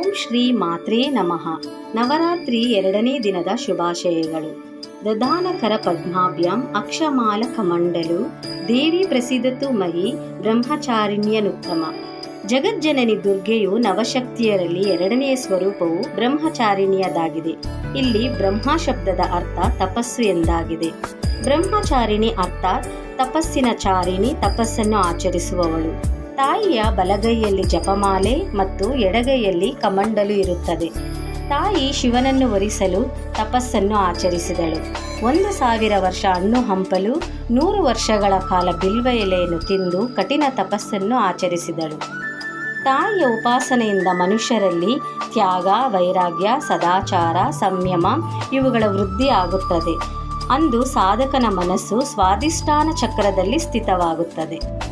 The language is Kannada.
ಓಂ ಶ್ರೀ ಮಾತ್ರೇ ನಮಃ. ನವರಾತ್ರಿ ಎರಡನೇ ದಿನದ ಶುಭಾಶಯಗಳು. ದಧಾನಕರ ಪದ್ಮಾಭ್ಯಾಂ ಅಕ್ಷಮಾಲ ಕಮಂಡಲು ದೇವಿ ಪ್ರಸಿದ್ಧತು ಮಹಿ ಬ್ರಹ್ಮಚಾರಿಣ್ಯನುತ್ತಮ. ಜಗಜ್ಜನನಿ ದುರ್ಗೆಯು ನವಶಕ್ತಿಯರಲ್ಲಿ ಎರಡನೆಯ ಸ್ವರೂಪವು ಬ್ರಹ್ಮಚಾರಿಣಿಯದಾಗಿದೆ. ಇಲ್ಲಿ ಬ್ರಹ್ಮ ಶಬ್ದದ ಅರ್ಥ ತಪಸ್ಸು ಎಂದಾಗಿದೆ. ಬ್ರಹ್ಮಚಾರಿಣಿ ಅರ್ಥಾತ್ ತಪಸ್ಸಿನ ಚಾರಿಣಿ ತಪಸ್ಸನ್ನು ಆಚರಿಸುವವಳು. ತಾಯಿಯ ಬಲಗೈಯಲ್ಲಿ ಜಪಮಾಲೆ ಮತ್ತು ಎಡಗೈಯಲ್ಲಿ ಕಮಂಡಲು ಇರುತ್ತದೆ. ತಾಯಿ ಶಿವನನ್ನು ಒರಿಸಲು ತಪಸ್ಸನ್ನು ಆಚರಿಸಿದಳು. ಒಂದು ಸಾವಿರ ವರ್ಷ ಹಣ್ಣು ಹಂಪಲು, ನೂರು ವರ್ಷಗಳ ಕಾಲ ಬಿಲ್ವ ಎಲೆಯನ್ನು ತಿಂದು ಕಠಿಣ ತಪಸ್ಸನ್ನು ಆಚರಿಸಿದಳು. ತಾಯಿಯ ಉಪಾಸನೆಯಿಂದ ಮನುಷ್ಯರಲ್ಲಿ ತ್ಯಾಗ, ವೈರಾಗ್ಯ, ಸದಾಚಾರ, ಸಂಯಮ ಇವುಗಳ ವೃದ್ಧಿ ಆಗುತ್ತದೆ. ಅಂದು ಸಾಧಕನ ಮನಸ್ಸು ಸ್ವಾಧಿಷ್ಠಾನ ಚಕ್ರದಲ್ಲಿ ಸ್ಥಿತವಾಗುತ್ತದೆ.